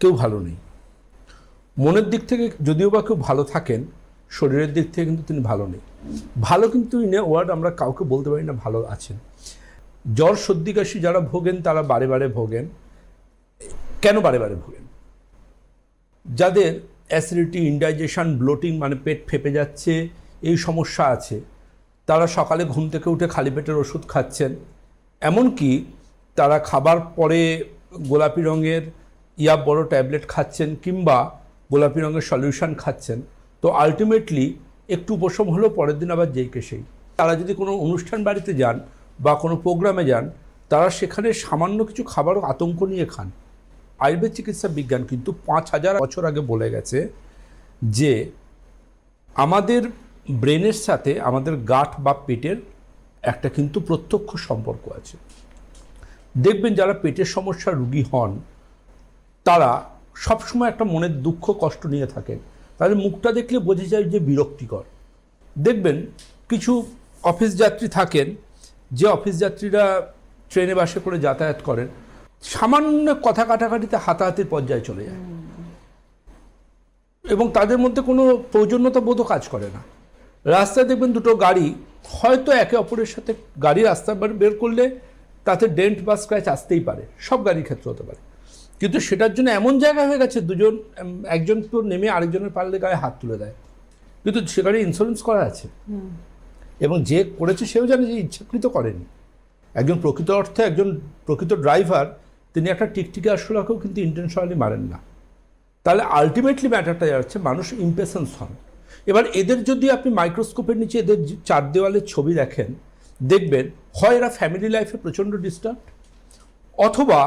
কেউ ভালো নেই। মনের দিক থেকে যদিও বা কেউ ভালো থাকেন, শরীরের দিক থেকে কিন্তু তিনি ভালো নেই। ভালো কিন্তু ইন ওয়ার্ড আমরা কাউকে বলতে পারি না ভালো আছেন। জ্বর, সর্দি, কাশি যারা ভোগেন, তারা বারে বারে ভোগেন। কেন বারে বারে ভোগেন? যাদের অ্যাসিডিটি, ইনডাইজেশন, ব্লোটিং মানে পেট ফেপে যাচ্ছে, এই সমস্যা আছে, তারা সকালে ঘুম থেকে উঠে খালি পেটের ওষুধ খাচ্ছেন। এমনকি তারা খাবার পরে গোলাপি রঙের ইয়া বড় ট্যাবলেট খাচ্ছেন কিংবা গোলাপি রঙের সলিউশন খাচ্ছেন, তো আলটিমেটলি একটু উপশম হলেও পরের দিন আবার যেইকে সেই। তারা যদি কোনো অনুষ্ঠান বাড়িতে যান বা কোনো প্রোগ্রামে যান, তারা সেখানে সামান্য কিছু খাবারও আতঙ্ক নিয়ে খান। আয়ুর্বেদ চিকিৎসা বিজ্ঞান কিন্তু পাঁচ হাজার বছর আগে বলে গেছে যে আমাদের ব্রেনের সাথে আমাদের গাট বা পেটের একটা কিন্তু প্রত্যক্ষ সম্পর্ক আছে। দেখবেন যারা পেটের সমস্যার রুগী হন তারা সবসময় একটা মনের দুঃখ, কষ্ট নিয়ে থাকেন তাদের মুখটা দেখলে বোঝা যায় যে বিরক্তিকর। দেখবেন কিছু অফিস যাত্রী থাকেন, যে অফিস যাত্রীরা ট্রেনে, বাসে করে যাতায়াত করেন, সামান্য কথা কাটাকাটিতে হাতাহাতির পর্যায়ে চলে যায়। এবং তাদের মধ্যে কোনো প্রয়োজনীয়তা বোধও কাজ করে না। রাস্তায় দেখবেন দুটো গাড়ি, হয়তো একে অপরের সাথে গাড়ি রাস্তা বের করলে তাতে ডেন্ট বা স্ক্র্যাচ আসতেই পারে। সব গাড়ির ক্ষেত্রে হতে পারে। কিন্তু সেটার জন্য এমন জায়গা হয়ে গেছে দুজন একজন তো নেমে আরেকজনের পারলে গায়ে হাত তুলে দেয়। কিন্তু সেখানে ইন্স্যুরেন্স করা আছে। এবং যে করেছে সেও জানে যে ইচ্ছাকৃত করেনি। একজন প্রকৃত অর্থে একজন প্রকৃত ড্রাইভার তিনি একটা টিকটিকি আসলাকেও কিন্তু ইন্টেনশনালি মারেন না। তাহলে আলটিমেটলি ম্যাটারটা যাচ্ছে মানুষ ইম্পেশেন্স হন। এবার এদের যদি আপনি মাইক্রোস্কোপের নিচে এদের চার দেওয়ালের ছবি দেখেন দেখবেন হয় এরা ফ্যামিলি লাইফে প্রচণ্ড ডিস্টার্ব অথবা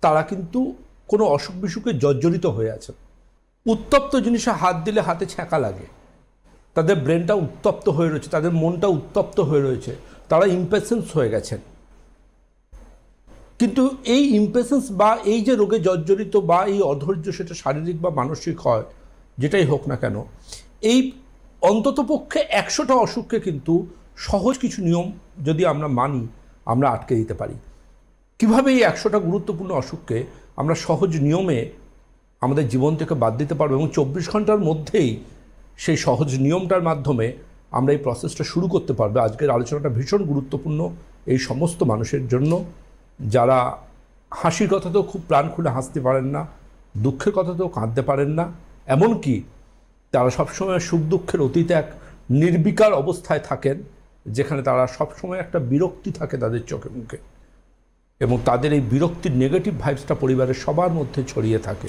তারা কিন্তু কোনো অসুখ বিসুখে জর্জরিত হয়ে আছে। উত্তপ্ত জিনিসে হাত দিলে হাতে ছ্যাঁকা লাগে। তাদের ব্রেনটা উত্তপ্ত হয়ে রয়েছে, তাদের মনটা উত্তপ্ত হয়ে রয়েছে, তারা ইম্পেশেন্স হয়ে গেছেন। কিন্তু এই ইম্পেশেন্স বা এই যে রোগে জর্জরিত বা এই অধৈর্য সেটা শারীরিক বা মানসিক হয়, যেটাই হোক না কেন, এই অন্ততপক্ষে একশোটা অসুখকে কিন্তু সহজ কিছু নিয়ম যদি আমরা মানি, আমরা আটকে দিতে পারি। কীভাবে এই একশোটা গুরুত্বপূর্ণ অসুখকে আমরা সহজ নিয়মে আমাদের জীবন থেকে বাদ দিতে পারব এবং চব্বিশ ঘণ্টার মধ্যেই সেই সহজ নিয়মটার মাধ্যমে আমরা এই প্রসেসটা শুরু করতে পারব। আজকের আলোচনাটা ভীষণ গুরুত্বপূর্ণ এই সমস্ত মানুষের জন্য। যারা হাসির কথাতেও খুব প্রাণ খুলে হাসতে পারেন না, দুঃখের কথাতেও কাঁদতে পারেন না, এমনকি তারা সবসময় সুখ দুঃখের অতীতে এক নির্বিকার অবস্থায় থাকেন, যেখানে তারা সবসময় একটা বিরক্তি থাকে তাদের চোখে মুখে। এবং তাদের এই বিরক্তির নেগেটিভ ভাইবসটা পরিবারের সবার মধ্যে ছড়িয়ে থাকে।